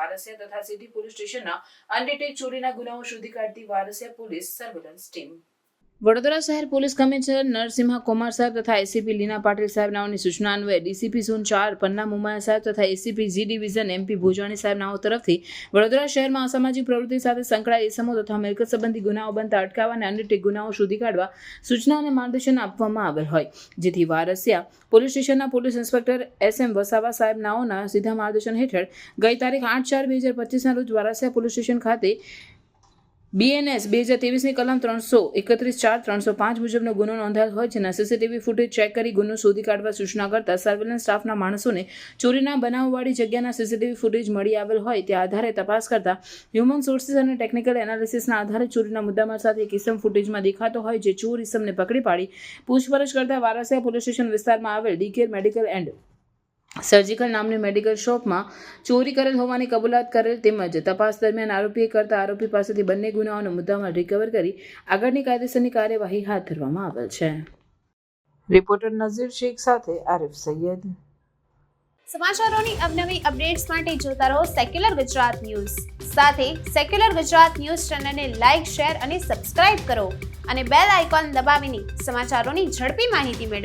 વારસિયા તથા city police સ્ટેશનના અનડિટેક ચોરીના ગુનાઓ શોધી કાઢતી Varasiya police surveillance team. Vadodara શહેર પોલીસ કમિશનર નરસિંહા કુમાર સાહેબ તથા એસીપી લીના પાટીલ સાહેબ નાઓની સૂચના અન્વયે ડીસીપી ઝોન ચાર, પન્ના મુમાયા સાહેબ તથા ACP G division M P Bhojani સાહેબ તરફથી વડોદરા શહેરમાં અસામાજિક પ્રવૃત્તિ સાથે સંકળાયેલ ઇસમો તથા મિલકત સંબંધી ગુનાઓ બનતા અટકાવવા અને અનડિટેક ગુનાઓ શોધી કાઢવા સૂચના અને માર્ગદર્શન આપવામાં આવેલ હોય. જેથી વારસિયા પોલીસ સ્ટેશનના police inspector S M Vasava સાહેબ નાઓના સીધા માર્ગદર્શન હેઠળ ગઈ તારીખ આઠ ચાર બે હજાર પચીસના રોજ વારસિયા પોલીસ સ્ટેશન ખાતે બીએનએસ બે હજાર ત્રેવીસની કલમ ત્રણસો એકત્રીસ ચાર ત્રણસો પાંચ મુજબનો ગુનો નોંધાયેલ હોય જેના સીસીટીવી ફૂટેજ ચેક કરી ગુનો શોધી કાઢવા સૂચના કરતા સર્વેલન્સ સ્ટાફના માણસોને ચોરીના બનાવવાળી જગ્યાના સીસીટીવી ફૂટેજ મળી આવેલ હોય તે આધારે તપાસ કરતા હ્યુમન સોર્સિસ અને ટેકનિકલ એનાલિસિસના આધારે ચોરીના મુદ્દામાલ સાથે એક ઇસમ ફૂટેજમાં દેખાતો હોય જે ચોર ઇસમને પકડી પાડી પૂછપરછ કરતા વારાસિયા પોલીસ સ્ટેશન વિસ્તારમાં આવેલ D care medical and surgical નામની મેડિકલ શોપમાં ચોરી કરેલ હોવાની કબૂલાત કરેલ તેમજ તપાસ દરમિયાન આરોપીએ કરતા આરોપી પાસેથી બંને ગુનાઓનો મુદ્દામાં રિકવર કરી આગળની કાયદેસરની કાર્યવાહી હાથ ધરવામાં આવેલ છે. રિપોર્ટર નઝીર શેખ સાથે આરિફ સૈયદ. સમાચારોની અવનવી અપડેટ્સ માટે જોતા રહો સેક્યુલર ગુજરાત ન્યૂઝ. સાથે સેક્યુલર ગુજરાત ન્યૂઝ ચેનલને લાઇક શેર અને સબસ્ક્રાઇબ કરો અને બેલ આઇકોન દબાવીને સમાચારોની ઝડપી માહિતી મેળવો.